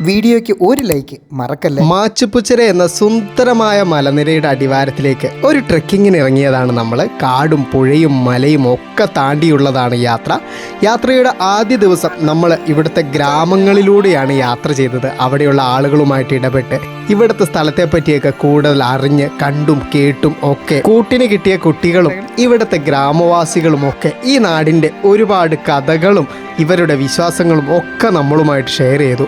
വീഡിയോയ്ക്ക് ഒരു ലൈക്ക് മറക്കല്ലേ? മാച്ചുപ്പുച്ചിര എന്ന സുന്ദരമായ മലനിരയുടെ അടിവാരത്തിലേക്ക് ഒരു ട്രെക്കിങ്ങിന് ഇറങ്ങിയതാണ് നമ്മൾ കാടും പുഴയും മലയും ഒക്കെ താണ്ടിയുള്ളതാണ് യാത്ര. യാത്രയുടെ ആദ്യ ദിവസം നമ്മൾ ഇവിടുത്തെ ഗ്രാമങ്ങളിലൂടെയാണ് യാത്ര ചെയ്തത്. അവിടെയുള്ള ആളുകളുമായിട്ട് ഇടപെട്ട് ഇവിടുത്തെ സ്ഥലത്തെ പറ്റിയൊക്കെ കൂടുതൽ അറിഞ്ഞ് കണ്ടും കേട്ടും ഒക്കെ കൂട്ടിന് കിട്ടിയ കുട്ടികളും ഇവിടുത്തെ ഗ്രാമവാസികളും ഒക്കെ ഈ നാടിന്റെ ഒരുപാട് കഥകളും ഇവരുടെ വിശ്വാസങ്ങളും ഒക്കെ നമ്മളുമായിട്ട് ഷെയർ ചെയ്തു.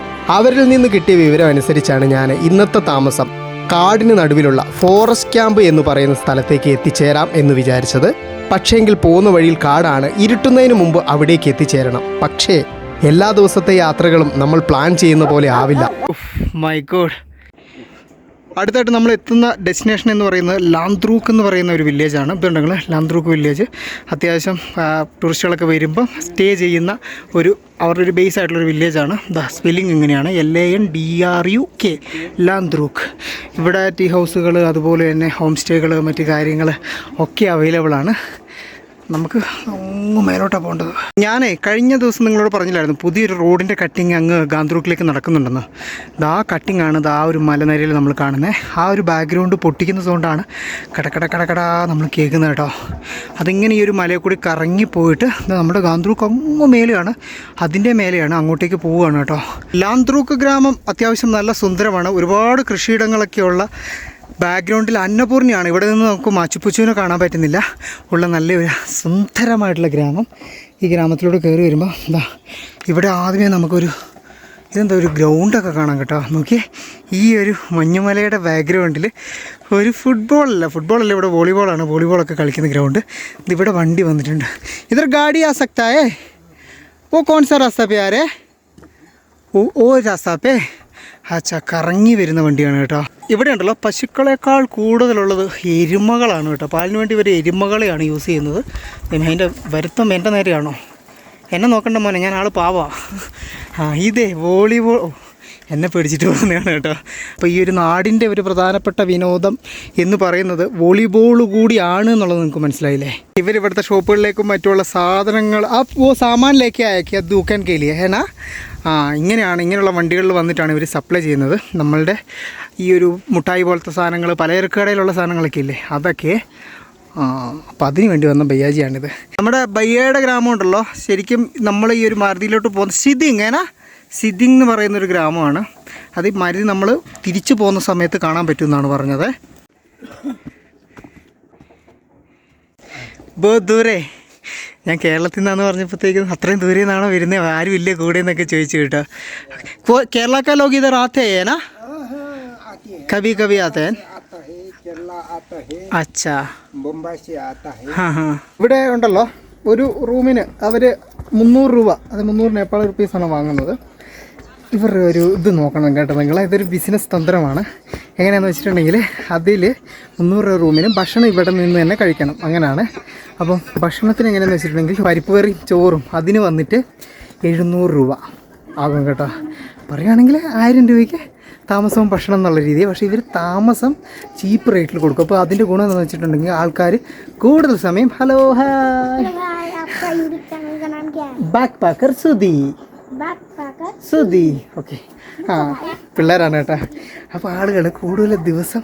അവരിൽ നിന്ന് കിട്ടിയ വിവരം അനുസരിച്ചാണ് ഞാൻ ഇന്നത്തെ താമസം. കാടിന് നടുവിലുള്ള ഫോറസ്റ്റ് ക്യാമ്പ് എന്ന് പറയുന്ന സ്ഥലത്തേക്ക് എത്തിച്ചേരാം എന്ന് വിചാരിച്ചത്. പക്ഷേങ്കിൽ പോകുന്ന വഴിയിൽ കാടാണ് ഇരുട്ടുന്നതിന് മുമ്പ് അവിടേക്ക് എത്തിച്ചേരണം. പക്ഷേ എല്ലാ ദിവസത്തെ യാത്രകളും നമ്മൾ പ്ലാൻ ചെയ്യുന്ന പോലെ ആവില്ല. മൈ ഗോഡ് അടുത്തായിട്ട് നമ്മൾ എത്തുന്ന ഡെസ്റ്റിനേഷൻ എന്ന് പറയുന്നത് ലാന്ത്രൂക്ക് എന്ന് പറയുന്ന ഒരു വില്ലേജാണ് ഇതുണ്ടെങ്കിൽ ലാന്ത്രൂക്ക് വില്ലേജ് അത്യാവശ്യം ടൂറിസ്റ്റുകളൊക്കെ വരുമ്പോൾ സ്റ്റേ ചെയ്യുന്ന ഒരു അവരുടെ ഒരു ബേസ് ആയിട്ടുള്ളൊരു വില്ലേജാണ് ദ സ്പെല്ലിംഗ് ഇങ്ങനെയാണ്. L A N D R U K Landruk ഇവിടെ ടീ ഹൗസുകൾ അതുപോലെ തന്നെ ഹോം സ്റ്റേകൾ മറ്റ് കാര്യങ്ങൾ ഒക്കെ അവൈലബിൾ ആണ്. നമുക്ക് അങ്ങ് മേലോട്ടാണ് പോകേണ്ടത്. ഞാനേ കഴിഞ്ഞ ദിവസം നിങ്ങളോട് പറഞ്ഞില്ലായിരുന്നു പുതിയൊരു റോഡിന്റെ കട്ടിങ് അങ്ങ് ഗാന്ത്രൂക്കിലേക്ക് നടക്കുന്നുണ്ടെന്ന്. ആ കട്ടിങ് ആണ് ആ ഒരു മലനിരയിൽ നമ്മൾ കാണുന്നത് ആ ഒരു ബാക്ക്ഗ്രൗണ്ട് പൊട്ടിക്കുന്നതുകൊണ്ടാണ് കടക്കട കടക്കട നമ്മൾ കേൾക്കുന്നത് കേട്ടോ. അതിങ്ങനെ ഈ ഒരു മലയിൽ കൂടി കറങ്ങി പോയിട്ട് നമ്മുടെ ഗാന്ധ്രൂക്ക് അങ്ങ് മേലെയാണ് അതിന്റെ മേലെയാണ് അങ്ങോട്ടേക്ക് പോവുകയാണ് കേട്ടോ. ലാന്ത്രൂക്ക് ഗ്രാമം അത്യാവശ്യം നല്ല സുന്ദരമാണ്. ഒരുപാട് കൃഷിയിടങ്ങളൊക്കെയുള്ള ബാക്ക്ഗ്രൗണ്ടിൽ അന്നപൂർണിയാണ്. ഇവിടെ നിന്ന് നമുക്ക് മാച്ചുപ്പുച്ചുവിനെ കാണാൻ പറ്റുന്നില്ല. ഉള്ള നല്ലൊരു സുന്ദരമായിട്ടുള്ള ഗ്രാമം ഈ ഗ്രാമത്തിലൂടെ കയറി വരുമ്പോൾ എന്താ ഇവിടെ ആദ്യമേ നമുക്കൊരു ഇതെന്താ ഒരു ഗ്രൗണ്ടൊക്കെ കാണാം കേട്ടോ. നോക്കിയേ ഈ ഒരു മഞ്ഞുമലയുടെ ബാക്ക്ഗ്രൗണ്ടിൽ ഒരു ഫുട്ബോളല്ല ഫുട്ബോളല്ല ഇവിടെ വോളിബോളാണ് വോളിബോളൊക്കെ കളിക്കുന്ന ഗ്രൗണ്ട് ഇതിവിടെ വണ്ടി വന്നിട്ടുണ്ട്. ഇതൊരു ഗാഡി ആ ഓ കോൺ സാ ആരേ ഓ ഓ രാസ്താപ്പേ അച്ഛാ കറങ്ങി വരുന്ന വണ്ടിയാണ് കേട്ടോ. ഇവിടെ ഉണ്ടല്ലോ പശുക്കളെക്കാൾ കൂടുതലുള്ളത് എരുമകളാണ് കേട്ടോ. പാലിന് വേണ്ടി ഇവർ എരുമകളെയാണ് യൂസ് ചെയ്യുന്നത്. പിന്നെ അതിന്റെ വരുത്തം എന്റെ നേരെയാണോ? എന്നെ നോക്കണ്ട മോനെ ഞാൻ ആൾ പാവാ. ആ ഇതേ വോളിബോൾ എന്നെ പേടിച്ചിട്ട് പോകുന്നതാണ് കേട്ടോ. അപ്പോൾ ഈ ഒരു നാടിന്റെ ഒരു പ്രധാനപ്പെട്ട വിനോദം എന്ന് പറയുന്നത് വോളിബോൾ കൂടിയാണ് എന്നുള്ളത് നിങ്ങൾക്ക് മനസ്സിലായില്ലേ? ഇവർ ഇവിടുത്തെ ഷോപ്പുകളിലേക്കും മറ്റുള്ള സാധനങ്ങൾ ആ ഓ സാമാനിലേക്ക് അയക്കുക ദൂക്കാൻ കേലിയ ഹേനാ ആ ഇങ്ങനെയാണ് ഇങ്ങനെയുള്ള വണ്ടികളിൽ വന്നിട്ടാണ് ഇവർ സപ്ലൈ ചെയ്യുന്നത്. നമ്മളുടെ ഈ ഒരു മുട്ടായി പോലത്തെ സാധനങ്ങൾ പലചരക്ക് കടയിലുള്ള സാധനങ്ങളൊക്കെ ഇല്ലേ? അതൊക്കെ അപ്പം അതിന് വേണ്ടി വന്ന ബയ്യാജിയാണിത്. നമ്മുടെ ബയ്യയുടെ ഗ്രാമം ഉണ്ടല്ലോ. ശരിക്കും നമ്മൾ ഈ ഒരു മാരുതിയിലോട്ട് പോകുന്ന സ്ഥിതി ഏനാ സിദ്ദിങ് എന്ന് പറയുന്നൊരു ഗ്രാമമാണ്. അത് മരുതി നമ്മൾ തിരിച്ചു പോകുന്ന സമയത്ത് കാണാൻ പറ്റുമെന്നാണ് പറഞ്ഞത്. ബോ ദൂരെ. ഞാൻ കേരളത്തിൽ നിന്നാന്ന് പറഞ്ഞപ്പോഴത്തേക്കും അത്രയും ദൂരെ നിന്നാണോ വരുന്നത് ആരും ഇല്ല കൂടെ എന്നൊക്കെ ചോദിച്ചു കേട്ടോ. കേരളക്കാർ കാ ലോക ഇതർ ആത്തേനാ കവി കവി ആത്തേൻ അച്ഛാ. ഇവിടെ ഉണ്ടല്ലോ. ഒരു റൂമിന് അവർ മുന്നൂറ് രൂപ അത് മുന്നൂറ് നേപ്പാൾ റുപ്പീസാണ് വാങ്ങുന്നത്. ഇവരുടെ ഒരു ഇത് നോക്കണം കേട്ടോ നിങ്ങൾ. ഇതൊരു ബിസിനസ് തന്ത്രമാണ്. എങ്ങനെയാണെന്ന് വെച്ചിട്ടുണ്ടെങ്കിൽ അതിൽ മുന്നൂറ് രൂപ റൂമിന് ഭക്ഷണം ഇവിടെ നിന്ന് തന്നെ കഴിക്കണം. അങ്ങനെയാണ്. അപ്പം ഭക്ഷണത്തിന് എങ്ങനെയാണെന്ന് വെച്ചിട്ടുണ്ടെങ്കിൽ പരിപ്പ് കറി ചോറും അതിന് വന്നിട്ട് എഴുന്നൂറ് രൂപ ആകും കേട്ടോ. പറയുകയാണെങ്കിൽ ആയിരം രൂപയ്ക്ക് താമസവും ഭക്ഷണം എന്നുള്ള രീതി പക്ഷേ ഇവർ താമസം ചീപ്പ് റേറ്റിൽ കൊടുക്കും. അപ്പോൾ അതിന്റെ ഗുണം എന്താണെന്ന് വെച്ചിട്ടുണ്ടെങ്കിൽ ആൾക്കാർ കൂടുതൽ സമയം hello hi. Backpacker Sudhi. Sudhi. Okay. ആ പിള്ളേരാണ് കേട്ടാ. അപ്പോൾ ആളുകൾ കൂടുതൽ ദിവസം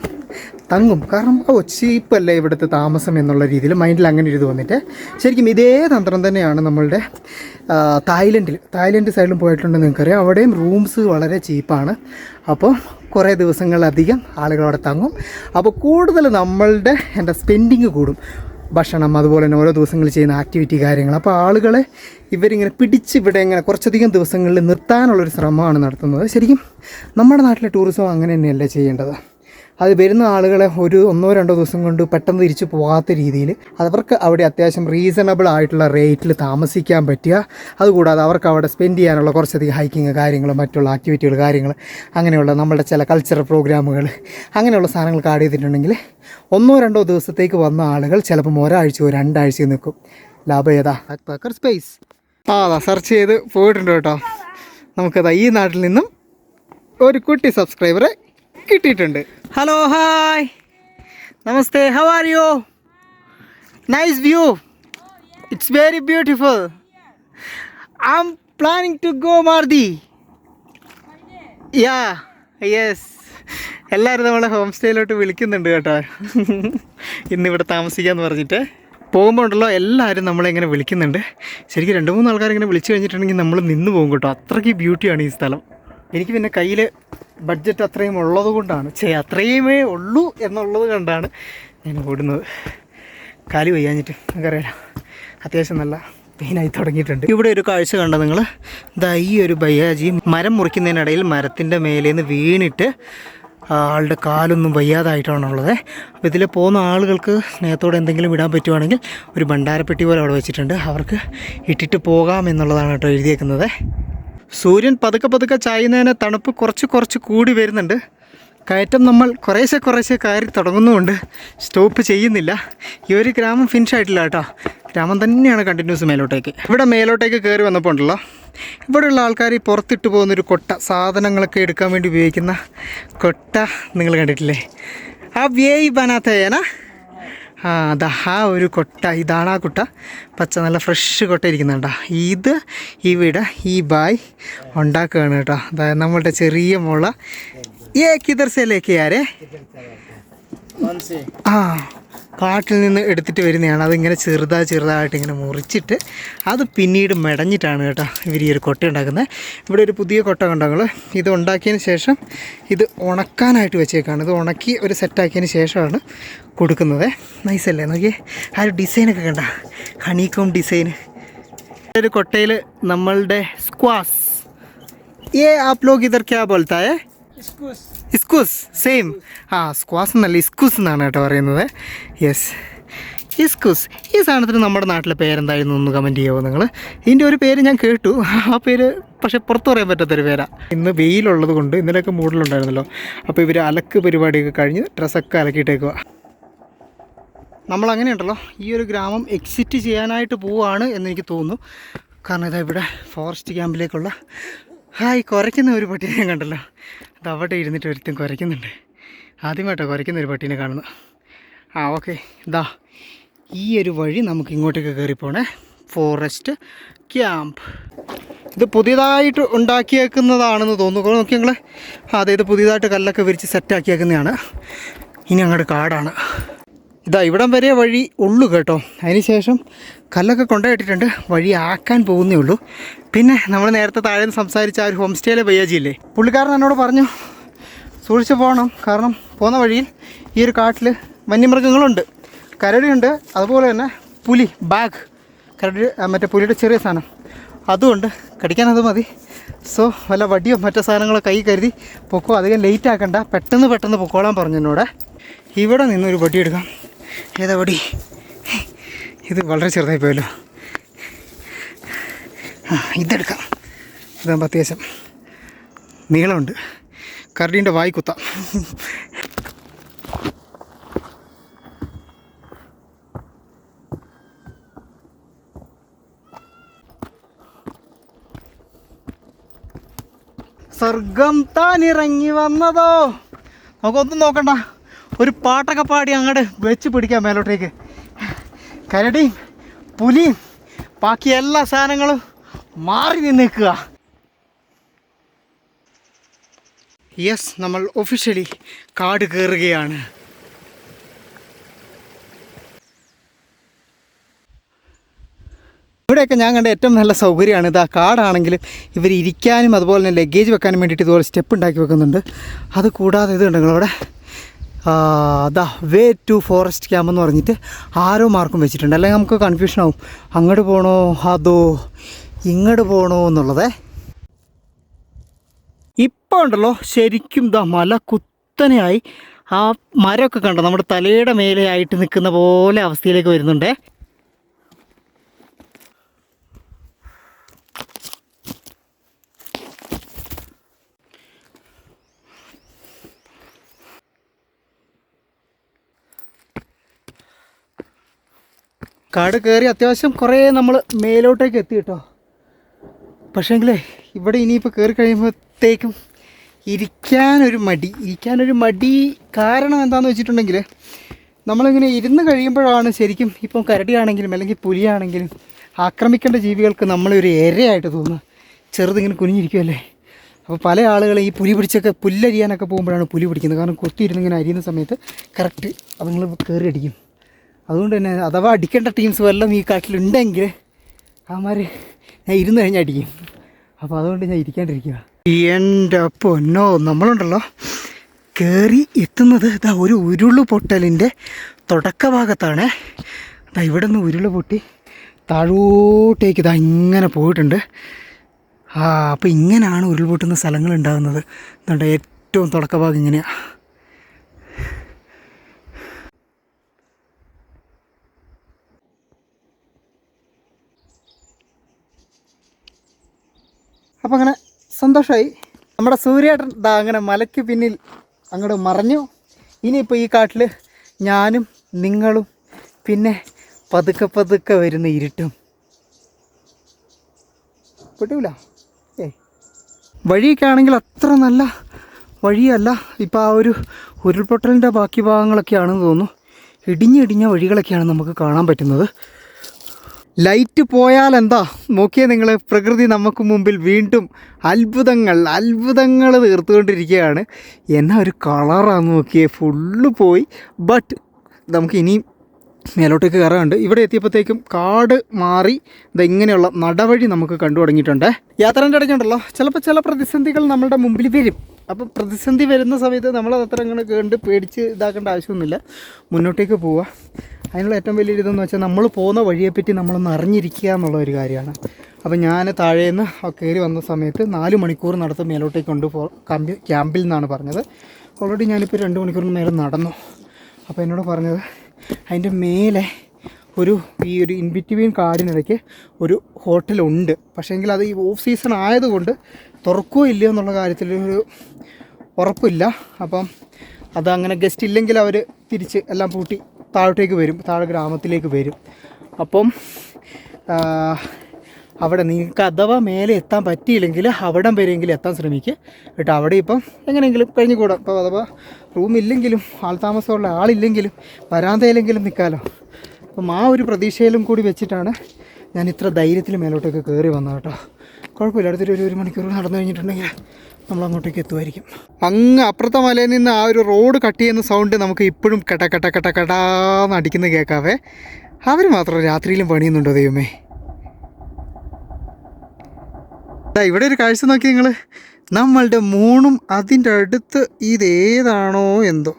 തങ്ങും. കാരണം ഓ ചീപ്പല്ലേ ഇവിടുത്തെ താമസം എന്നുള്ള രീതിയിൽ മൈൻഡിൽ അങ്ങനെ ഒരു ഇത് വന്നിട്ട്. ശരിക്കും ഇതേ തന്ത്രം തന്നെയാണ് നമ്മളുടെ തായ്ലൻഡിൽ തായ്ലൻഡ് സൈഡിലും പോയിട്ടുണ്ടെന്ന് നിങ്ങൾക്കറിയാം. അവിടെയും റൂംസ് വളരെ ചീപ്പാണ്. അപ്പോൾ കുറേ ദിവസങ്ങളധികം ആളുകൾ അവിടെ തങ്ങും. അപ്പോൾ കൂടുതൽ നമ്മളുടെ എന്റെ സ്പെൻഡിങ് കൂടും. ഭക്ഷണം അതുപോലെ തന്നെ ഓരോ ദിവസങ്ങളിൽ ചെയ്യുന്ന ആക്ടിവിറ്റി കാര്യങ്ങൾ. അപ്പോൾ ആളുകളെ ഇവരിങ്ങനെ പിടിച്ച് ഇവിടെ ഇങ്ങനെ കുറച്ചധികം ദിവസങ്ങളിൽ നിർത്താനുള്ളൊരു ശ്രമമാണ് നടത്തുന്നത്. ശരിക്കും നമ്മുടെ നാട്ടിലെ ടൂറിസം അങ്ങനെ തന്നെയല്ലേ ചെയ്യേണ്ടത്? അത് വരുന്ന ആളുകളെ ഒരു ഒന്നോ രണ്ടോ ദിവസം കൊണ്ട് പെട്ടെന്ന് തിരിച്ചു പോകാത്ത രീതിയിൽ അവർക്ക് അവിടെ അത്യാവശ്യം റീസണബിൾ ആയിട്ടുള്ള റേറ്റിൽ താമസിക്കാൻ പറ്റുക. അതുകൂടാതെ അവർക്ക് അവിടെ സ്പെൻഡ് ചെയ്യാനുള്ള കുറച്ചധികം ഹൈക്കിങ് കാര്യങ്ങളും മറ്റുള്ള ആക്ടിവിറ്റികൾ കാര്യങ്ങൾ അങ്ങനെയുള്ള നമ്മുടെ ചില കൾച്ചറൽ പ്രോഗ്രാമുകൾ അങ്ങനെയുള്ള സാധനങ്ങൾ ആഡ് ചെയ്തിട്ടുണ്ടെങ്കിൽ ഒന്നോ രണ്ടോ ദിവസത്തേക്ക് വന്ന ആളുകൾ ചിലപ്പം ഒരാഴ്ചയോ രണ്ടാഴ്ചയോ നിൽക്കും. ലാഭം ഏതാ? സ്പേസ് ആ അതാ സെർച്ച് ചെയ്ത് പോയിട്ടുണ്ട് കേട്ടോ. നമുക്കതാ ഈ നാട്ടിൽ നിന്നും ഒരു കുട്ടി സബ്സ്ക്രൈബറെ കിട്ടിയിട്ടുണ്ട്. Hello hi namaste how are you nice view it's very beautiful I'm planning to go Mardi yeah yes എല്ലാവരും നമ്മളെ ഹോം സ്റ്റേയിലോട്ട് വിളിക്കുന്നുണ്ട് കേട്ടോ. ഇന്നിവിടെ താമസിക്കാന്ന് പറഞ്ഞിട്ട്. പോകുമ്പോൾ ഉണ്ടല്ലോ എല്ലാവരും നമ്മളെ ഇങ്ങനെ വിളിക്കുന്നുണ്ട്. ശരിക്കും രണ്ട് മൂന്ന് ആൾക്കാർ ഇങ്ങനെ വിളിച്ചു കഴിഞ്ഞിട്ടുണ്ടെങ്കിൽ നമ്മൾ നിന്ന് പോകും കേട്ടോ. അത്രയ്ക്ക് ബ്യൂട്ടിയാണ് ഈ സ്ഥലം. എനിക്ക് പിന്നെ കയ്യിൽ ബഡ്ജറ്റ് അത്രയും ഉള്ളത് കൊണ്ടാണ്. ചേ അത്രയുമേ ഉള്ളൂ എന്നുള്ളത് കൊണ്ടാണ് ഞാൻ ഓടുന്നത്. കാലി വയ്യാഞ്ഞിട്ട് നമുക്കറിയാലോ. അത്യാവശ്യം നല്ല പെയിനായി തുടങ്ങിയിട്ടുണ്ട്. ഇവിടെ ഒരു കാഴ്ച കണ്ട നിങ്ങൾ ദാ ഈ ഒരു ബയ്യാജി മരം മുറിക്കുന്നതിനിടയിൽ മരത്തിന്റെ മേലേന്ന് വീണിട്ട് ആളുടെ കാലൊന്നും വയ്യാതായിട്ടാണുള്ളത്. അപ്പോൾ ഇതിൽ പോകുന്ന ആളുകൾക്ക് സ്നേഹത്തോടെ എന്തെങ്കിലും ഇടാൻ പറ്റുവാണെങ്കിൽ ഒരു ഭണ്ഡാരപ്പെട്ടി പോലെ അവിടെ വെച്ചിട്ടുണ്ട്. അവർക്ക് ഇട്ടിട്ട് പോകാം എന്നുള്ളതാണ് കേട്ടോ എഴുതിയേക്കുന്നത്. സൂര്യൻ പതുക്കെ പതുക്കെ ചായുന്നതിന് തണുപ്പ് കുറച്ച് കുറച്ച് കൂടി വരുന്നുണ്ട്. കയറ്റം നമ്മൾ കുറേശ്ശെ കുറേശ്ശെ കയറി തുടങ്ങുന്നുമുണ്ട്. സ്റ്റോപ്പ് ചെയ്യുന്നില്ല. ഈ ഒരു ഗ്രാമം ഫിനിഷ് ആയിട്ടില്ല കേട്ടോ. ഗ്രാമം തന്നെയാണ് കണ്ടിന്യൂസ് മേലോട്ടേക്ക്. ഇവിടെ മേലോട്ടേക്ക് കയറി വന്നപ്പോൾ ഉണ്ടല്ലോ ഇവിടെയുള്ള ആൾക്കാർ ഈ പുറത്തിട്ട് പോകുന്നൊരു കൊട്ട സാധനങ്ങളൊക്കെ എടുക്കാൻ വേണ്ടി ഉപയോഗിക്കുന്ന കൊട്ട നിങ്ങൾ കണ്ടിട്ടില്ലേ? ആ വേയി ബനാത്തേന ആ അതാ ആ ഒരു കൊട്ട ഇതാണ് ആ കൊട്ട. പച്ച നല്ല ഫ്രഷ് കൊട്ട ഇരിക്കുന്നുണ്ടാ. ഇത് ഇവിടെ ഈ ബായ് ഉണ്ടാക്കുകയാണ് കേട്ടോ. അതായത് നമ്മളുടെ ചെറിയ മുള. ഏ കിതർ സേലേക്ക് ആരേ? ആ കാട്ടിൽ നിന്ന് എടുത്തിട്ട് വരുന്നതാണ്. അതിങ്ങനെ ചെറുതായി ചെറുതായിട്ട് ഇങ്ങനെ മുറിച്ചിട്ട് അത് പിന്നീട് മെടഞ്ഞിട്ടാണ് കേട്ടോ ഇവർ ഈ ഒരു കൊട്ട ഉണ്ടാക്കുന്നത്. ഇവിടെ ഒരു പുതിയ കൊട്ട കണ്ടാകുള്ളു ഇത് ഉണ്ടാക്കിയതിന് ശേഷം ഇത് ഉണക്കാനായിട്ട് വെച്ചേക്കാണ്. ഇത് ഉണക്കി ഒരു സെറ്റാക്കിയതിന് ശേഷമാണ് കൊടുക്കുന്നത്. നൈസല്ലേ നോക്കിയേ. ആ ഒരു ഡിസൈനൊക്കെ കണ്ട. ഹണിക്കോം ഡിസൈൻ ഒരു കൊട്ടയിൽ നമ്മളുടെ സ്ക്വാസ് ഏ ആപ് ലോഗ് ബോൾത്താ है ഇസ്കൂസ് സെയിം. ആ സ്ക്വാസ് എന്നല്ല ഇസ്കൂസ് എന്നാണ് കേട്ടോ പറയുന്നത്. യെസ് ഇസ്കൂസ് ഈ സാധനത്തിന് നമ്മുടെ നാട്ടിലെ പേരെന്തായിരുന്നു ഒന്ന് കമന്റ് ചെയ്യാമോ നിങ്ങൾ ഇതിന്റെ ഒരു പേര് ഞാൻ കേട്ടു. ആ പേര് പക്ഷെ പുറത്ത് പറയാൻ പറ്റാത്തൊരു പേരാണ് ഇന്ന് വെയിലുള്ളത് കൊണ്ട് ഇന്നലെയൊക്കെ മൂഡിലുണ്ടായിരുന്നല്ലോ അപ്പോൾ ഇവർ അലക്ക് പരിപാടിയൊക്കെ കഴിഞ്ഞ് ഡ്രസ്സൊക്കെ അലക്കിയിട്ടേക്കുക നമ്മളങ്ങനെയുണ്ടല്ലോ. ഈ ഒരു ഗ്രാമം എക്സിറ്റ് ചെയ്യാനായിട്ട് പോവുകയാണ് എന്ന് എനിക്ക് തോന്നുന്നു. കാരണം ഇതാ ഇവിടെ ഫോറസ്റ്റ് ക്യാമ്പിലേക്കുള്ള ഹായ് കുറയ്ക്കുന്ന ഒരു പട്ടിയെ ഞാൻ കണ്ടല്ലോ. അവിടെ ഇരുന്നിട്ട് ഒരുത്തും കുരയ്ക്കുന്നുണ്ട് ആദ്യമായിട്ടോ കുരയ്ക്കുന്ന ഒരു പട്ടീനെ കാണുന്നു. ആ ഓക്കെ. ഇതാ ഈ ഒരു വഴി നമുക്ക് ഇങ്ങോട്ടേക്ക് കയറിപ്പോണേ. Forest camp. ഇത് പുതിയതായിട്ട് ഉണ്ടാക്കിയേക്കുന്നതാണെന്ന് തോന്നുന്നു. നോക്കി ഞങ്ങൾ അതെ ഇത് പുതിയതായിട്ട് കല്ലൊക്കെ വിരിച്ച് സെറ്റാക്കിയേക്കുന്നതാണ് ഇനി അങ്ങോട്ട് കാടാണ്. ഇതാ ഇവിടം വരെ വഴി ഉള്ളു കേട്ടോ. അതിനുശേഷം കല്ലൊക്കെ കൊണ്ടുപോയിട്ടിട്ടുണ്ട്. വഴി ആക്കാൻ പോകുന്നേ ഉള്ളൂ. പിന്നെ നമ്മൾ നേരത്തെ താഴെ നിന്ന് സംസാരിച്ച ആ ഒരു ഹോം സ്റ്റേയിലെ ബയ്യാജിയില്ലേ? പുള്ളിക്കാരൻ എന്നോട് പറഞ്ഞു സൂക്ഷിച്ച് പോകണം. കാരണം പോകുന്ന വഴിയിൽ ഈ ഒരു കാട്ടിൽ വന്യമൃഗങ്ങളുണ്ട്. കരടിയുണ്ട്. അതുപോലെ തന്നെ പുലി ബാഗ്. കരടി മറ്റേ പുലിയുടെ ചെറിയ സാധനം. അതുകൊണ്ട് കടിക്കാൻ അത് മതി. സോ വല്ല വടിയോ മറ്റോ സാധനങ്ങളോ കൈ കരുതി പൊക്കോ. അധികം ലേറ്റ് ആക്കണ്ട. പെട്ടെന്ന് പെട്ടെന്ന് പൊക്കോളാൻ പറഞ്ഞു എന്നോട്. ഇവിടെ നിന്നൊരു വടി എടുക്കാം. ഏതാ പൊടി ഇത് വളരെ ചെറുതായി പോയല്ലോ. ആ ഇതെടുക്കാം. ഇതാകുമ്പോൾ അത്യാവശ്യം നീളമുണ്ട്. കരടീന്റെ വായി കുത്താം. സ്വർഗം താൻ ഇറങ്ങി വന്നതോ? നമുക്കൊന്നും നോക്കണ്ട. ഒരു പാട്ടൊക്കെ പാടി അങ്ങോട്ട് വെച്ച് പിടിക്കാം മേലോട്ടേക്ക്. കരടിയും പുലിയും ബാക്കി എല്ലാ സാധനങ്ങളും മാറി നിന്നേക്കുക. യെസ് നമ്മൾ ഒഫീഷ്യലി കാട് കയറുകയാണ് ഇവിടെയൊക്കെ ഞാൻ കണ്ട ഏറ്റവും നല്ല സൗകര്യമാണ്. ഇത് ആ കാടാണെങ്കിലും ഇവർ ഇരിക്കാനും അതുപോലെ തന്നെ ലഗേജ് വെക്കാനും വേണ്ടിയിട്ട് ഇതുപോലെ സ്റ്റെപ്പ് ഉണ്ടാക്കി വെക്കുന്നുണ്ട്. അത് കൂടാതെ ഇത് ഉണ്ടെങ്കിൽ അവിടെ ദാ വേ ടു ഫോറസ്റ്റ് ക്യാമ്പ് എന്ന് പറഞ്ഞിട്ട് ആരോ മാർക്കും വെച്ചിട്ടുണ്ട്. അല്ലെങ്കിൽ നമുക്ക് കൺഫ്യൂഷൻ ആവും. അങ്ങോട്ട് പോകണോ അതോ ഇങ്ങോട്ട് പോകണോ എന്നുള്ളതേ. ഇപ്പോൾ ഉണ്ടല്ലോ ശരിക്കും ദാ മല കുത്തനെയായി. ആ മരമൊക്കെ കണ്ടോ നമ്മുടെ തലയുടെ മേലെ ആയിട്ട് നിൽക്കുന്ന പോലെ അവസ്ഥയിലേക്ക് വരുന്നുണ്ടേ. കാട് കയറി അത്യാവശ്യം കുറേ നമ്മൾ മേലോട്ടേക്ക് എത്തി കേട്ടോ. പക്ഷേങ്കിലേ ഇവിടെ ഇനിയിപ്പോൾ കയറി കഴിയുമ്പോഴത്തേക്കും ഇരിക്കാനൊരു മടി. ഇരിക്കാനൊരു മടി കാരണം എന്താണെന്ന് വെച്ചിട്ടുണ്ടെങ്കിൽ നമ്മളിങ്ങനെ ഇരുന്ന് കഴിയുമ്പോഴാണ് ശരിക്കും ഇപ്പം കരടിയാണെങ്കിലും അല്ലെങ്കിൽ പുലിയാണെങ്കിലും ആക്രമിക്കേണ്ട ജീവികൾക്ക് നമ്മളൊരു ഇരയായിട്ട് തോന്നുക. ചെറുതിങ്ങനെ കുനിഞ്ഞിരിക്കുമല്ലേ അപ്പോൾ പല ആളുകളും ഈ പുലി പിടിച്ചൊക്കെ പുല്ലരിയാനൊക്കെ പോകുമ്പോഴാണ് പുലി പിടിക്കുന്നത്. കാരണം കൊത്തിയിരുന്ന് ഇങ്ങനെ അരിയുന്ന സമയത്ത് കറക്റ്റ് അതുങ്ങൾ കയറി അടിക്കും. അതുകൊണ്ട് തന്നെ അഥവാ അടിക്കേണ്ട ടീംസ് വല്ലതും ഈ കാട്ടിലുണ്ടെങ്കിൽ അവന്മാർ ഞാൻ ഇരുന്ന് കഴിഞ്ഞാൽ അടിക്കും. അപ്പോൾ അതുകൊണ്ട് ഞാൻ ഇരിക്കാണ്ടിരിക്കുക എന്റെ പൊന്നോ നമ്മളുണ്ടല്ലോ. കയറി എത്തുന്നത് ഇതാ ഒരു ഉരുൾ പൊട്ടലിന്റെ തുടക്ക ഭാഗത്താണ് ഇതാ ഇവിടെ നിന്ന് ഉരുൾ പൊട്ടി താഴോട്ടേക്ക് ഇതാ ഇങ്ങനെ പോയിട്ടുണ്ട്. ആ അപ്പോൾ ഇങ്ങനെയാണ് ഉരുൾപൊട്ടുന്ന സ്ഥലങ്ങൾ ഉണ്ടാകുന്നത്. എന്താ ഏറ്റവും തുടക്കഭാഗം ഇങ്ങനെയാണ് അപ്പോൾ അങ്ങനെ സന്തോഷമായി നമ്മുടെ സൂര്യേട്ടൻ ദാ അങ്ങനെ മലയ്ക്ക് പിന്നിൽ അങ്ങോട്ട് മറഞ്ഞു. ഇനിയിപ്പോൾ ഈ കാട്ടിൽ ഞാനും നിങ്ങളും പിന്നെ പതുക്കെ പതുക്കെ വരുന്ന ഇരുട്ടും. പെട്ടൂല? ഏ വഴിയൊക്കെ ആണെങ്കിൽ അത്ര നല്ല വഴിയല്ല. ഇപ്പോൾ ആ ഒരു ഉരുൾപൊട്ടലിന്റെ ബാക്കി ഭാഗങ്ങളൊക്കെയാണെന്ന് തോന്നുന്നു. ഇടിഞ്ഞിടിഞ്ഞ വഴികളൊക്കെയാണ് നമുക്ക് കാണാൻ പറ്റുന്നത്. ലൈറ്റ് പോയാൽ എന്താ നോക്കിയേ നിങ്ങൾ പ്രകൃതി നമുക്ക് മുമ്പിൽ വീണ്ടും അത്ഭുതങ്ങൾ അത്ഭുതങ്ങൾ തീർത്തുകൊണ്ടിരിക്കുകയാണ്. എന്നാ ഒരു കളറാന്ന് നോക്കിയേ ഫുള്ള് പോയി. ബട്ട് നമുക്ക് ഇനിയും മേലോട്ടേക്ക് കയറാറുണ്ട് ഇവിടെ എത്തിയപ്പോഴത്തേക്കും കാട് മാറി ഇത് ഇങ്ങനെയുള്ള നടവഴി നമുക്ക് കണ്ടു തുടങ്ങിയിട്ടുണ്ട് യാത്രേന്റെ ഇടയ്ക്കുണ്ടല്ലോ. ചിലപ്പോൾ ചില പ്രതിസന്ധികൾ നമ്മളുടെ മുമ്പിൽ വരും. അപ്പം പ്രതിസന്ധി വരുന്ന സമയത്ത് നമ്മൾ അത്ര അങ്ങനെ കണ്ട് പേടിച്ച് ഇതാക്കേണ്ട ആവശ്യമൊന്നുമില്ല. മുന്നോട്ടേക്ക് പോവുക. അതിനുള്ള ഏറ്റവും വലിയ ഇതെന്ന് വെച്ചാൽ നമ്മൾ പോകുന്ന വഴിയെപ്പറ്റി നമ്മളൊന്ന് അറിഞ്ഞിരിക്കുക എന്നുള്ള ഒരു കാര്യമാണ്. അപ്പോൾ ഞാൻ താഴേന്ന് കയറി വന്ന സമയത്ത് നാല് മണിക്കൂർ നടത്ത് മേലോട്ടേക്ക് കൊണ്ട് പോ കമ്പി ക്യാമ്പിൽ നിന്നാണ് പറഞ്ഞത്. ഓൾറെഡി ഞാനിപ്പോൾ രണ്ട് മണിക്കൂറിന് നേരം നടന്നു. അപ്പോൾ എന്നോട് പറഞ്ഞത് അതിന്റെ മേലെ ഒരു ഈ ഒരു ഇൻബിറ്റ്വീൻ കാടിനിടയ്ക്ക് ഒരു ഹോട്ടലുണ്ട് പക്ഷേങ്കിൽ അത് ഈ ഓഫ് സീസൺ ആയതുകൊണ്ട് തുറക്കുകയോ ഇല്ലയോ എന്നുള്ള കാര്യത്തിൽ ഒരു ഉറപ്പില്ല. അപ്പം അത് അങ്ങനെ ഗസ്റ്റ് ഇല്ലെങ്കിൽ അവർ തിരിച്ച് എല്ലാം പൂട്ടി താഴോട്ടേക്ക് വരും. താഴെ ഗ്രാമത്തിലേക്ക് വരും. അപ്പം അവിടെ നിങ്ങൾക്ക് അഥവാ മേലെ എത്താൻ പറ്റിയില്ലെങ്കിൽ അവിടം വരെയെങ്കിലും എത്താൻ ശ്രമിക്കുക കേട്ടോ അവിടെ ഇപ്പം എങ്ങനെയെങ്കിലും കഴിഞ്ഞുകൂടാം. ഇപ്പോൾ അഥവാ റൂമില്ലെങ്കിലും ആൾതാമസമുള്ള ആളില്ലെങ്കിലും വരാന്തയിലെങ്കിലും നിൽക്കാമല്ലോ അപ്പം ആ ഒരു പ്രതീക്ഷയിലും കൂടി വെച്ചിട്ടാണ് ഞാൻ ഇത്ര ധൈര്യത്തിൽ മേലോട്ടേക്ക് കയറി വന്നത് കേട്ടോ. കുഴപ്പമില്ല. അടുത്തൊരു ഒരു മണിക്കൂർ നടന്നു കഴിഞ്ഞിട്ടുണ്ടെങ്കിൽ നമ്മൾ അങ്ങോട്ടേക്ക് എത്തുമായിരിക്കും. അങ്ങ് അപ്പുറത്തെ മലയിൽ നിന്ന് ആ ഒരു റോഡ് കട്ട് ചെയ്യുന്ന സൗണ്ട് നമുക്ക് ഇപ്പോഴും കെട്ട കെട്ട കെട്ട കെട്ടാന്ന് അടിക്കുന്നത് കേൾക്കാവേ അവർ മാത്രം രാത്രിയിലും പണിയുന്നുണ്ടോ ദൈവമേ? ഇവിടെ ഒരു കാഴ്ച നോക്കി നിങ്ങൾ നമ്മളുടെ മൂണും അതിന്റെ അടുത്ത് ഇതേതാണോ എന്തോ?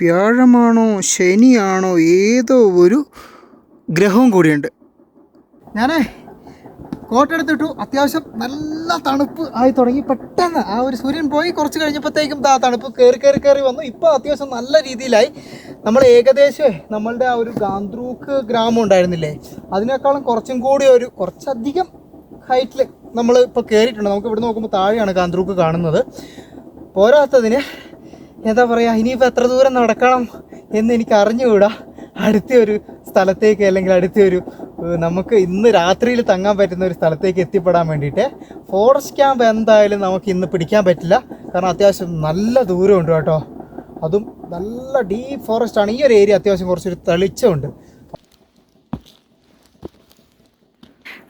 വ്യാഴമാണോ ശനിയാണോ ഏതോ ഒരു ഗ്രഹവും കൂടിയുണ്ട്. ഞാനേ കോട്ടെടുത്തിട്ടു അത്യാവശ്യം നല്ല തണുപ്പ് ആയി തുടങ്ങി. പെട്ടെന്ന് ആ ഒരു സൂര്യൻ പോയി. കുറച്ച് കഴിഞ്ഞപ്പോഴത്തേക്കും ആ തണുപ്പ് കയറി കയറി കയറി വന്നു. ഇപ്പോൾ അത്യാവശ്യം നല്ല രീതിയിലായി. നമ്മൾ ഏകദേശം നമ്മളുടെ ആ ഒരു ഗാന്ത്രൂക്ക് ഗ്രാമം ഉണ്ടായിരുന്നില്ലേ? അതിനേക്കാളും കുറച്ചും കൂടി ഒരു കുറച്ചധികം ഹൈറ്റിൽ നമ്മൾ ഇപ്പോൾ കയറിയിട്ടുണ്ട് നമുക്ക് ഇവിടെ നോക്കുമ്പോൾ താഴെയാണ് ഗാന്ത്രൂക്ക് കാണുന്നത്. പോരാത്തതിന് എന്താ പറയുക ഇനിയിപ്പോൾ എത്ര ദൂരം നടക്കണം എന്ന് എനിക്ക് അറിഞ്ഞുകൂടാ. അടുത്ത ഒരു സ്ഥലത്തേക്ക് അല്ലെങ്കിൽ അടുത്ത ഒരു നമുക്ക് ഇന്ന് രാത്രിയിൽ തങ്ങാൻ പറ്റുന്ന ഒരു സ്ഥലത്തേക്ക് എത്തിപ്പെടാൻ വേണ്ടിയിട്ട് ഫോറസ്റ്റ് ക്യാമ്പ് എന്തായാലും നമുക്ക് ഇന്ന് പിടിക്കാൻ പറ്റില്ല. കാരണം അത്യാവശ്യം നല്ല ദൂരമുണ്ട് കേട്ടോ. അതും നല്ല ഡീപ്പ് ഫോറസ്റ്റ് ആണ്. ഈ ഒരു ഏരിയ അത്യാവശ്യം കുറച്ചൊരു തെളിച്ചമുണ്ട്.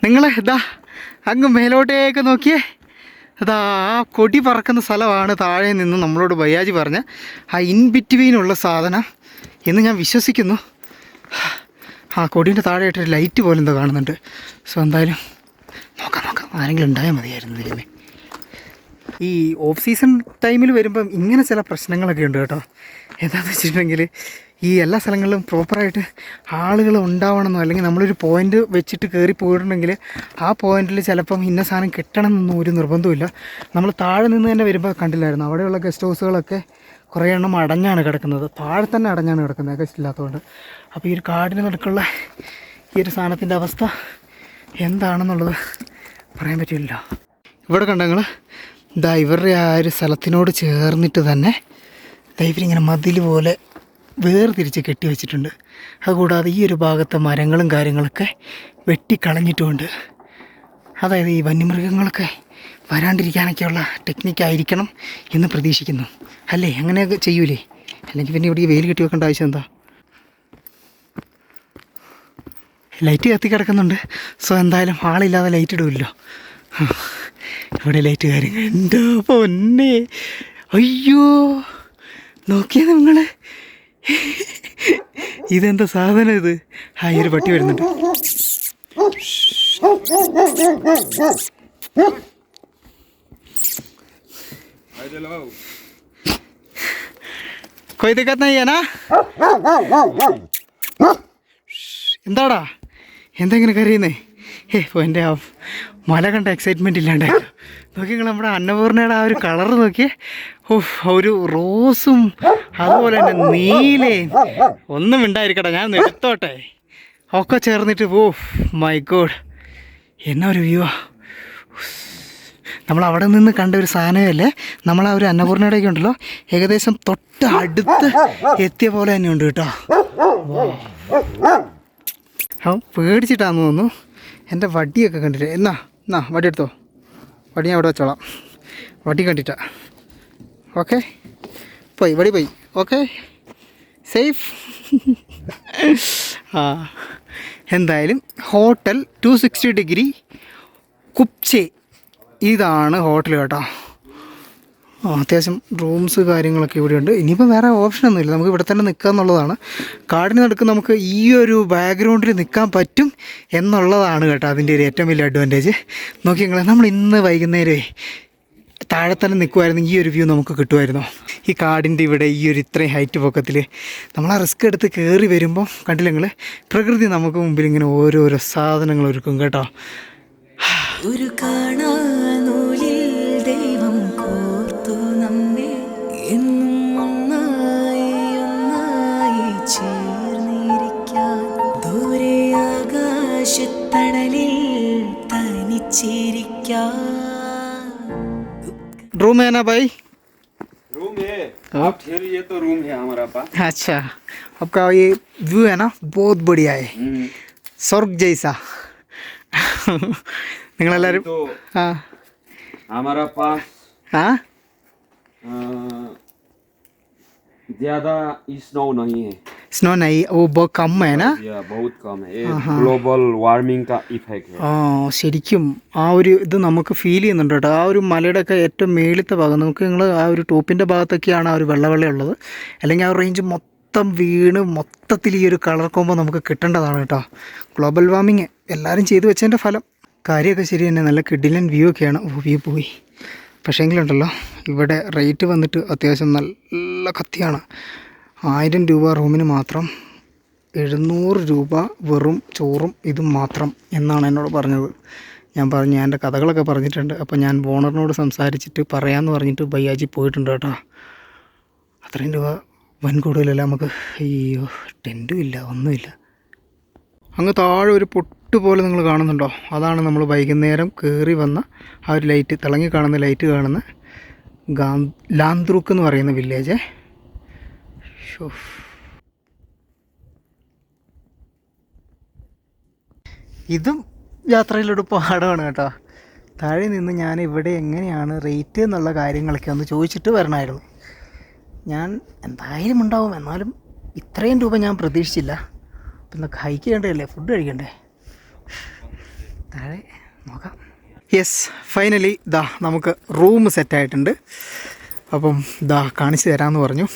നിങ്ങൾ ഇതാ അങ്ങ് മേലോട്ടേക്ക് നോക്കിയേ. അതാ ആ കൊടി പറക്കുന്ന സ്ഥലമാണ് താഴെ നിന്ന് നമ്മളോട് ബയ്യാജി പറഞ്ഞ ആ ഇൻ ബിറ്റ്വീനുള്ള സാധനം എന്ന് ഞാൻ വിശ്വസിക്കുന്നു. ആ കൊടീന്റെ താഴെയായിട്ട് ഒരു ലൈറ്റ് പോലെ എന്തോ കാണുന്നുണ്ട്. സോ എന്തായാലും നോക്കാം നോക്കാം. ആരെങ്കിലും ഉണ്ടായാൽ മതിയായിരുന്നു ദൈവമേ. ഈ ഓഫ് സീസൺ ടൈമിൽ വരുമ്പം ഇങ്ങനെ ചില പ്രശ്നങ്ങളൊക്കെ ഉണ്ട് കേട്ടോ. എന്താണെന്ന് വെച്ചിട്ടുണ്ടെങ്കിൽ ഈ എല്ലാ സ്ഥലങ്ങളിലും പ്രോപ്പറായിട്ട് ആളുകൾ ഉണ്ടാവണമെന്നോ അല്ലെങ്കിൽ നമ്മളൊരു പോയിന്റ് വെച്ചിട്ട് കയറി പോയിട്ടുണ്ടെങ്കിൽ ആ പോയിന്റിൽ ചിലപ്പം ഇന്ന സാധനം കിട്ടണമെന്നൊന്നും ഒരു നിർബന്ധമില്ല നമ്മൾ താഴെ നിന്ന് തന്നെ വരുമ്പോൾ കണ്ടില്ലായിരുന്നു? അവിടെയുള്ള ഗസ്റ്റ് ഹൗസുകളൊക്കെ കുറേ എണ്ണം അടഞ്ഞാണ് കിടക്കുന്നത്. താഴെ തന്നെ അടഞ്ഞാണ് കിടക്കുന്നത് ഏകദേശം ഇല്ലാത്തതുകൊണ്ട്. അപ്പോൾ ഈ ഒരു കാടിന് നടുക്കുള്ള ഈ ഒരു സാധനത്തിന്റെ അവസ്ഥ എന്താണെന്നുള്ളത് പറയാൻ പറ്റില്ല ഇവിടെ കണ്ട നിങ്ങൾ ഇതാ ഇവരുടെ ആ ഒരു സ്ഥലത്തിനോട് ചേർന്നിട്ട് തന്നെ ഇവരിങ്ങനെ മതിൽ പോലെ വേർതിരിച്ച് കെട്ടി വെച്ചിട്ടുണ്ട്. അതുകൂടാതെ ഈ ഒരു ഭാഗത്തെ മരങ്ങളും കാര്യങ്ങളൊക്കെ വെട്ടിക്കളഞ്ഞിട്ടുമുണ്ട് അതായത് ഈ വന്യമൃഗങ്ങളൊക്കെ വരാണ്ടിരിക്കാനൊക്കെയുള്ള ടെക്നിക്കായിരിക്കണം എന്ന് പ്രതീക്ഷിക്കുന്നു. അല്ലേ? അങ്ങനെയൊക്കെ ചെയ്യൂലേ? അല്ലെങ്കിൽ പിന്നെ ഇവിടെ വെയിൽ കെട്ടി വെക്കേണ്ട ആവശ്യം എന്താ? ലൈറ്റ് കത്തി കിടക്കുന്നുണ്ട്. സോ എന്തായാലും ആളില്ലാതെ ലൈറ്റ് ഇടുമല്ലോ ഇവിടെ ലൈറ്റ് കാര്യങ്ങൾ എന്തോ പൊന്നെ. അയ്യോ നോക്കിയാ നിങ്ങൾ ഇതെന്താ സാധനം ഇത്? ആ ഒരു പട്ടി വരുന്നുണ്ട്. कोई दिक्कत नहीं है ना എന്താടാ എന്താ ഇങ്ങനെ കരയുന്നേ ഏ ഓ എൻ്റെ ആ മല കണ്ട എക്സൈറ്റ്മെൻ്റ് ഇല്ലാണ്ടായി നോക്കി നിങ്ങൾ നമ്മുടെ അന്നപൂർണയുടെ ആ ഒരു കളർ നോക്കിയേ ഓ ഒരു റോസും അതുപോലെ തന്നെ നീലയും ഒന്നും ഉണ്ടായിരിക്കട്ടെ ഞാൻ ഒന്ന് എടുത്തോട്ടെ ഒക്കെ ചേർന്നിട്ട് ഓ മൈ ഗോഡ് എന്നാ ഒരു വ്യൂ നമ്മൾ അവിടെ നിന്ന് കണ്ട ഒരു സാധനമല്ലേ? നമ്മൾ ആ ഒരു അന്നപൂർണയുടെയൊക്കെ ഉണ്ടല്ലോ ഏകദേശം തൊട്ട് അടുത്ത് എത്തിയ പോലെ തന്നെ ഉണ്ട് കേട്ടോ. അവൻ പേടിച്ചിട്ടാന്ന് തോന്നുന്നു. എന്റെ വടിയൊക്കെ കണ്ടിട്ട് എന്നാ എന്നാ വടി എടുത്തോ? വടി ഞാൻ അവിടെ വെച്ചോളാം. വടി കണ്ടിട്ടാ. ഓക്കെ. പോയി വടി പോയി. ഓക്കെ. സേഫ്. ആ എന്തായാലും ഹോട്ടൽ ടു സിക്സ്റ്റി ഡിഗ്രി കുപ്ചെ ഇതാണ് ഹോട്ടൽ കേട്ടോ. അത്യാവശ്യം റൂംസ് കാര്യങ്ങളൊക്കെ ഇവിടെയുണ്ട്. ഇനിയിപ്പോൾ വേറെ ഓപ്ഷനൊന്നുമില്ല നമുക്ക് ഇവിടെ തന്നെ നിൽക്കുക എന്നുള്ളതാണ്. കാടിന് നടുക്ക് നമുക്ക് ഈ ഒരു ബാക്ക്ഗ്രൗണ്ടിൽ നിൽക്കാൻ പറ്റും എന്നുള്ളതാണ് കേട്ടോ അതിന്റെ ഒരു ഏറ്റവും വലിയ അഡ്വാന്റേജ് നോക്കി നിങ്ങൾ നമ്മൾ ഇന്ന് വൈകുന്നേരമേ താഴെ തന്നെ നിൽക്കുമായിരുന്നെങ്കിൽ ഈ ഒരു വ്യൂ നമുക്ക് കിട്ടുമായിരുന്നു. ഈ കാടിന്റെ ഇവിടെ ഈ ഒരു ഇത്രയും ഹൈറ്റ് പൊക്കത്തിൽ നമ്മൾ ആ റിസ്ക് എടുത്ത് കയറി വരുമ്പോൾ കണ്ടില്ല പ്രകൃതി നമുക്ക് മുമ്പിൽ ഇങ്ങനെ ഓരോരോ സാധനങ്ങൾ ഒരുക്കും കേട്ടോ. ഒരു കാണാനൂലിൽ ആകാശത്തണലിൽ തനിച്ചിരിക്കാൻ रूम है ना भाई रूम है आप ठहरिए तो रूम है हमारा पास अच्छा आपका ये व्यू है ना बहुत बढ़िया है हम्म, स्वर्ग जैसा നിങ്ങളെല്ലാവരും तो ആ हमारा पास ആ अ, ज्यादा स्नो नहीं है स्नो नहीं वो बहुत कम है ना या बहुत कम है ये ग्लोबल वार्मिंग का इफेक्ट है ആ ശരിക്കും ആ ഒരു ഇത് നമുക്ക് ഫീൽ ചെയ്യുന്നുണ്ട് കേട്ടോ ആ ഒരു മലയുടെ ഒക്കെ ഏറ്റവും മേളിത്തെ ഭാഗം നമുക്ക് നിങ്ങൾ ആ ഒരു ടോപ്പിൻ്റെ ഭാഗത്തൊക്കെയാണ് ആ ഒരു വെള്ള വെള്ള ഉള്ളത് അല്ലെങ്കിൽ ആ റേഞ്ച് മൊത്തം വീണ് മൊത്തത്തിൽ ഈ ഒരു കളർ കോമ്പോ നമുക്ക് കിട്ടേണ്ടതാണ് കേട്ടോ ഗ്ലോബൽ വാർമിങ് എല്ലാവരും ചെയ്തു വെച്ചതിൻ്റെ ഫലം കാര്യമൊക്കെ ശരി തന്നെ നല്ല കിഡിലൻ വ്യൂ ഒക്കെയാണ് ഓ വ്യൂ പോയി പക്ഷേങ്കിലുണ്ടല്ലോ ഇവിടെ റേറ്റ് വന്നിട്ട് അത്യാവശ്യം നല്ല കത്തിയാണ് ആയിരം രൂപ റൂമിന് മാത്രം എഴുന്നൂറ് രൂപ വെറും ചോറും ഇതും മാത്രം എന്നാണ് എന്നോട് പറഞ്ഞത്. ഞാൻ പറഞ്ഞു ഞാൻ എന്റെ കഥകളൊക്കെ പറഞ്ഞിട്ടുണ്ട്. അപ്പോൾ ഞാൻ ഓണറിനോട് സംസാരിച്ചിട്ട് പറയാമെന്ന് പറഞ്ഞിട്ട് ബയ്യാജി പോയിട്ടുണ്ട് കേട്ടോ. അത്രയും രൂപ വൻ കൂടുതലല്ല നമുക്ക്. അയ്യോ ടെന്റും ഇല്ല ഒന്നുമില്ല അങ്ങ് താഴെ ഒരു പൊട്ട് പോലെ നിങ്ങൾ കാണുന്നുണ്ടോ? അതാണ് നമ്മൾ വൈകുന്നേരം കയറി വന്ന ആ ഒരു ലൈറ്റ് തിളങ്ങി കാണുന്ന ലൈറ്റ് കാണുന്ന ഗാ ലാന്ത്രൂക്ക് എന്ന് പറയുന്ന വില്ലേജ് ഷോ ഇതും യാത്രയിലൊരു പാഠമാണ് കേട്ടോ. താഴെ നിന്ന് ഞാൻ ഇവിടെ എങ്ങനെയാണ് റേറ്റ് എന്നുള്ള കാര്യങ്ങളൊക്കെ ഒന്ന് ചോദിച്ചിട്ട് വരണമായിരുന്നു ഞാൻ എന്തായാലും ഉണ്ടാവും. എന്നാലും ഇത്രയും രൂപ ഞാൻ പ്രതീക്ഷിച്ചില്ല. പിന്നെ കഴിക്കേണ്ടതല്ലേ? ഫുഡ് കഴിക്കണ്ടേ? താഴെ നോക്കാം. യെസ് ഫൈനലി ദാ നമുക്ക് റൂം സെറ്റായിട്ടുണ്ട് അപ്പം ദാ കാണിച്ചു തരാമെന്ന് പറഞ്ഞു.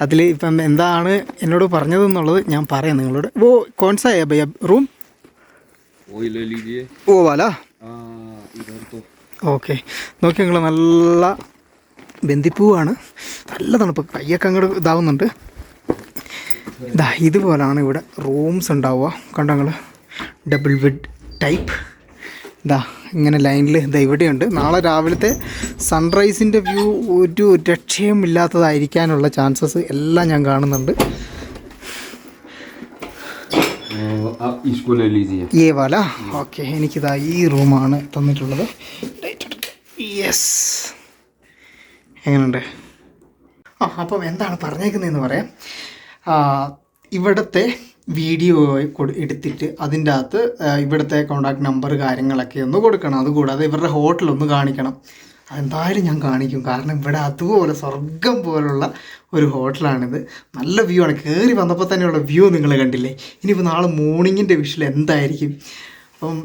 അതിൽ ഇപ്പം എന്താണ് എന്നോട് പറഞ്ഞതെന്നുള്ളത് ഞാൻ പറയാം നിങ്ങളോട്. ഓ കോൺസായ ഹെ റൂം. ഓ വാല. ഓക്കെ. നോക്കി നിങ്ങൾ നല്ല ബന്ധിപ്പൂവാണ്. നല്ല തണുപ്പ്. കയ്യൊക്കെ അങ്ങോട്ട് ഇതാവുന്നുണ്ട്. ഇതാ ഇതുപോലാണ് ഇവിടെ റൂംസ് ഉണ്ടാവുക. കണ്ടോ നിങ്ങൾ ഡബിൾ ബെഡ് ടൈപ്പ് ഇതാ ഇങ്ങനെ ലൈനിൽ ഇതാ ഇവിടെയുണ്ട്. നാളെ രാവിലത്തെ സൺറൈസിന്റെ വ്യൂ ഒരു രക്ഷയും ഇല്ലാത്തതായിരിക്കാനുള്ള ചാൻസസ് എല്ലാം ഞാൻ കാണുന്നുണ്ട്. ഏ വല. ഓക്കെ എനിക്കിതാ ഈ റൂമാണ് തന്നിട്ടുള്ളത്. യെസ് എങ്ങനെയുണ്ട്? ആ അപ്പം എന്താണ് പറഞ്ഞേക്കുന്നതെന്ന് പറയാം. ഇവിടുത്തെ വീഡിയോ എടുത്തിട്ട് അതിന്റെ അകത്ത് ഇവിടുത്തെ കോണ്ടാക്ട് നമ്പർ കാര്യങ്ങളൊക്കെ ഒന്ന് കൊടുക്കണം. അതുകൂടാതെ ഇവരുടെ ഹോട്ടലൊന്ന് കാണിക്കണം. അതെന്തായാലും ഞാൻ കാണിക്കും. കാരണം ഇവിടെ അതുപോലെ സ്വർഗം പോലുള്ള ഒരു ഹോട്ടലാണിത് നല്ല വ്യൂ ആണ്. കയറി വന്നപ്പോൾ തന്നെയുള്ള വ്യൂ നിങ്ങൾ കണ്ടില്ലേ? ഇനിയിപ്പോൾ നാളെ മോർണിംഗിന്റെ വിഷൽ എന്തായിരിക്കും? അപ്പം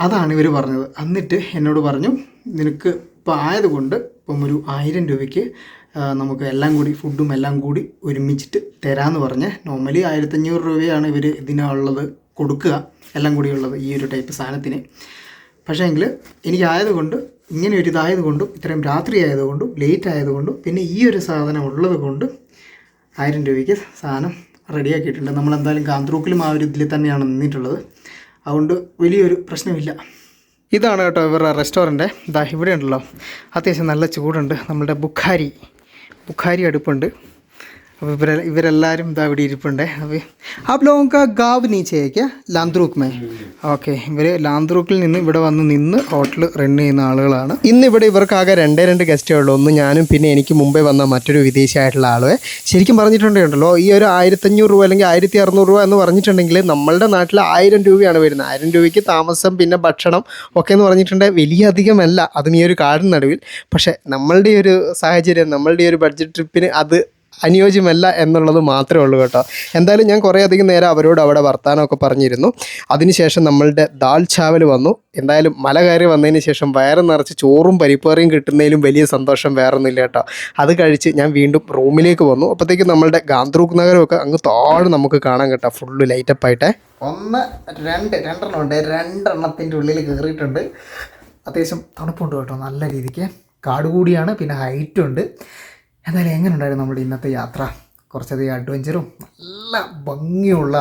അതാണ് ഇവർ പറഞ്ഞത്. എന്നിട്ട് എന്നോട് പറഞ്ഞു നിനക്ക് ഇപ്പോൾ ആയതുകൊണ്ട് ഇപ്പം ഒരു ആയിരം രൂപയ്ക്ക് നമുക്ക് എല്ലാം കൂടി ഫുഡും എല്ലാം കൂടി ഒരുമിച്ചിട്ട് തരാമെന്ന് പറഞ്ഞ് നോർമലി ആയിരത്തഞ്ഞൂറ് രൂപയാണ് ഇവർ ഇതിനുള്ളത് കൊടുക്കുക. എല്ലാം കൂടി ഉള്ളത് ഈ ഒരു ടൈപ്പ് സാധനത്തിന്. പക്ഷേ എങ്കിൽ എനിക്കായതുകൊണ്ട് ഇങ്ങനെ ഒരു ഇതായതുകൊണ്ടും ഇത്രയും രാത്രി ആയതുകൊണ്ടും ലേറ്റ് ആയതുകൊണ്ടും പിന്നെ ഈ ഒരു സാധനം ഉള്ളത് കൊണ്ടും ആയിരം രൂപയ്ക്ക് സാധനം റെഡിയാക്കിയിട്ടുണ്ട്. നമ്മളെന്തായാലും കാന്തൂക്കിലും ആ ഒരു ഇതിൽ തന്നെയാണ് നിന്നിട്ടുള്ളത്. അതുകൊണ്ട് വലിയൊരു പ്രശ്നമില്ല. ഇതാണ് കേട്ടോ ഇവരുടെ റെസ്റ്റോറന്റ് ഇതാ ഇവിടെ ഉണ്ടല്ലോ. അത്യാവശ്യം നല്ല ചൂടുണ്ട്. നമ്മുടെ ബുഖാരി. ബുഖാരി അടുപ്പുണ്ട്. അപ്പോൾ ഇവരെ ഇവരെല്ലാവരും ഇതാ ഇവിടെ ഇരിപ്പുണ്ട് അപ്പോൾ आप लोगों का गाँव नीचे है क्या ലാന്ത്രൂക്ക് മേ ഓക്കെ ഇവർ ലാന്ത്രൂക്കിൽ നിന്ന് ഇവിടെ വന്ന് നിന്ന് ഹോട്ടൽ റൺ ചെയ്യുന്ന ആളുകളാണ് ഇന്ന് ഇവിടെ ഇവർക്കാകെ രണ്ടേ രണ്ട് ഗസ്റ്റേ ഉള്ളൂ ഒന്ന് ഞാനും പിന്നെ എനിക്ക് മുമ്പേ വന്ന മറ്റൊരു വിദേശിയായിട്ടുള്ള ആളുവെ ശരിക്കും പറഞ്ഞിട്ടുണ്ടല്ലോ ഈ ഒരു ആയിരത്തഞ്ഞൂറ് രൂപ അല്ലെങ്കിൽ ആയിരത്തി അറുന്നൂറ് രൂപ എന്ന് പറഞ്ഞിട്ടുണ്ടെങ്കിൽ നമ്മളുടെ നാട്ടിൽ ആയിരം രൂപയാണ് വരുന്നത് ആയിരം രൂപയ്ക്ക് താമസം പിന്നെ ഭക്ഷണം ഒക്കെ എന്ന് പറഞ്ഞിട്ടുണ്ടെങ്കിൽ വലിയ അധികമല്ല അതും ഈ ഒരു കാടിന് നടുവിൽ പക്ഷേ നമ്മളുടെ ഈ ഒരു സാഹചര്യം നമ്മളുടെ ഈ ഒരു ബഡ്ജറ്റ് ട്രിപ്പിന് അത് അനുയോജ്യമല്ല എന്നുള്ളത് മാത്രമേ ഉള്ളൂ കേട്ടോ. എന്തായാലും ഞാൻ കുറേ അധികം നേരം അവരോട് അവിടെ വർത്തമാനമൊക്കെ പറഞ്ഞിരുന്നു. അതിനുശേഷം നമ്മളുടെ ദാൽ ചാവൽ വന്നു. എന്തായാലും മല കയറി വന്നതിന് ശേഷം വയറ് നിറച്ച് ചോറും പരിപ്പേറിയും കിട്ടുന്നതിലും വലിയ സന്തോഷം വേറെ ഒന്നുമില്ല കേട്ടോ. അത് കഴിച്ച് ഞാൻ വീണ്ടും റൂമിലേക്ക് വന്നു. അപ്പോഴത്തേക്കും നമ്മളുടെ ഗാന്ത്രൂക്ക് നഗരമൊക്കെ അങ്ങ് താഴെ നമുക്ക് കാണാൻ കേട്ടോ. ഫുള്ള് ലൈറ്റപ്പായിട്ടേ ഒന്ന് രണ്ട് രണ്ടെണ്ണം ഉണ്ട്. രണ്ടെണ്ണത്തിന്റെ ഉള്ളിൽ കയറിയിട്ടുണ്ട്. അത്യാവശ്യം തണുപ്പുണ്ട് കേട്ടോ നല്ല രീതിക്ക്. കാട് കൂടിയാണ് പിന്നെ ഹൈറ്റും ഉണ്ട്. എന്തായാലും എങ്ങനെ ഉണ്ടായിരുന്നു നമ്മുടെ ഇന്നത്തെ യാത്ര? കുറച്ചധികം അഡ്വഞ്ചറും നല്ല ഭംഗിയുള്ള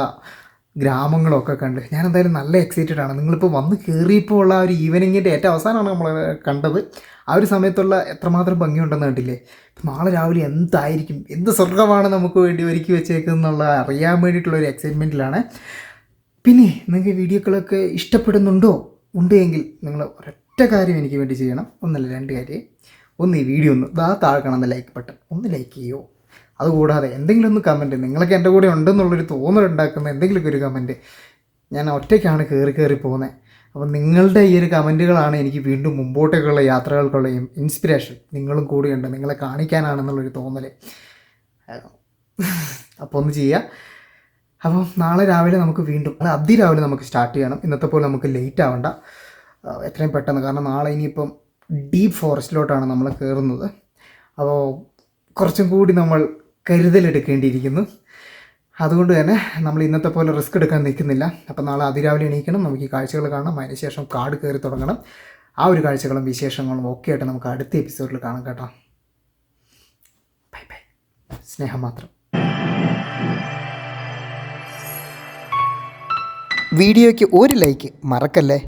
ഗ്രാമങ്ങളൊക്കെ കണ്ട്. ഞാൻ എന്തായാലും നല്ല എക്സൈറ്റഡ് ആണ്. നിങ്ങളിപ്പോൾ വന്ന് കയറിയപ്പോൾ ഉള്ള ഒരു ഈവനിങ്ങിന്റെ ഏറ്റവും അവസാനമാണ് നമ്മൾ കണ്ടത്. ആ ഒരു സമയത്തുള്ള എത്രമാത്രം ഭംഗിയുണ്ടെന്ന് കണ്ടില്ലേ? നാളെ രാവിലെ എന്തായിരിക്കും? എന്ത് സ്വർഗമാണ് നമുക്ക് വേണ്ടി ഒരുക്കി വെച്ചേക്കുന്നുള്ള അറിയാൻ വേണ്ടിയിട്ടുള്ള ഒരു എക്സൈറ്റ്മെന്റിലാണ് പിന്നെ നിങ്ങൾക്ക് വീഡിയോകളൊക്കെ ഇഷ്ടപ്പെടുന്നുണ്ടോ? ഉണ്ട് എങ്കിൽ നിങ്ങൾ ഒരൊറ്റ കാര്യം എനിക്ക് വേണ്ടി ചെയ്യണം. ഒന്നല്ല രണ്ട് കാര്യം. ഒന്ന് ഈ വീഡിയോ ഒന്ന് ദാ താഴെ കാണുന്ന ലൈക്ക് ബട്ടൺ ഒന്ന് ലൈക്ക് ചെയ്യുമോ അതുകൂടാതെ എന്തെങ്കിലും ഒന്ന് കമന്റ് നിങ്ങളൊക്കെ എന്റെ കൂടെ ഉണ്ടെന്നുള്ളൊരു തോന്നലുണ്ടാക്കുന്ന എന്തെങ്കിലുമൊക്കെ ഒരു കമന്റ് ഞാൻ ഒറ്റയ്ക്കാണ് കയറി കയറി പോകുന്നത് അപ്പം നിങ്ങളുടെ ഈ ഒരു കമന്റുകളാണ് എനിക്ക് വീണ്ടും മുമ്പോട്ടേക്കുള്ള യാത്രകൾക്കുള്ളയും ഇൻസ്പിറേഷൻ നിങ്ങളും കൂടിയുണ്ട് നിങ്ങളെ കാണിക്കാനാണെന്നുള്ളൊരു തോന്നൽ അപ്പോൾ ഒന്ന് ചെയ്യുക അപ്പം നാളെ രാവിലെ നമുക്ക് വീണ്ടും അത് അതിരാവിലെ നമുക്ക് സ്റ്റാർട്ട് ചെയ്യണം. ഇന്നത്തെ പോലെ നമുക്ക് ലേറ്റ് ആവണ്ട. എത്രയും പെട്ടെന്ന്. കാരണം നാളെ ഇനിയിപ്പം ഡീപ്പ് ഫോറസ്റ്റിലോട്ടാണ് നമ്മൾ കയറുന്നത് അപ്പോൾ കുറച്ചും കൂടി നമ്മൾ കരുതലെടുക്കേണ്ടിയിരിക്കുന്നു. അതുകൊണ്ട് തന്നെ നമ്മൾ ഇന്നത്തെ പോലെ റിസ്ക് എടുക്കാൻ നിൽക്കുന്നില്ല. അപ്പോൾ നാളെ അതിരാവിലെ എണീക്കണം. നമുക്ക് ഈ കാഴ്ചകൾ കാണാം അതിനുശേഷം കാട് കയറി തുടങ്ങണം. ആ ഒരു കാഴ്ചകളും വിശേഷങ്ങളും ഒക്കെ ആയിട്ട് നമുക്ക് അടുത്ത എപ്പിസോഡിൽ കാണാം കേട്ടോ. Bye bye. സ്നേഹം മാത്രം. വീഡിയോയ്ക്ക് ഒരു ലൈക്ക് മറക്കല്ലേ?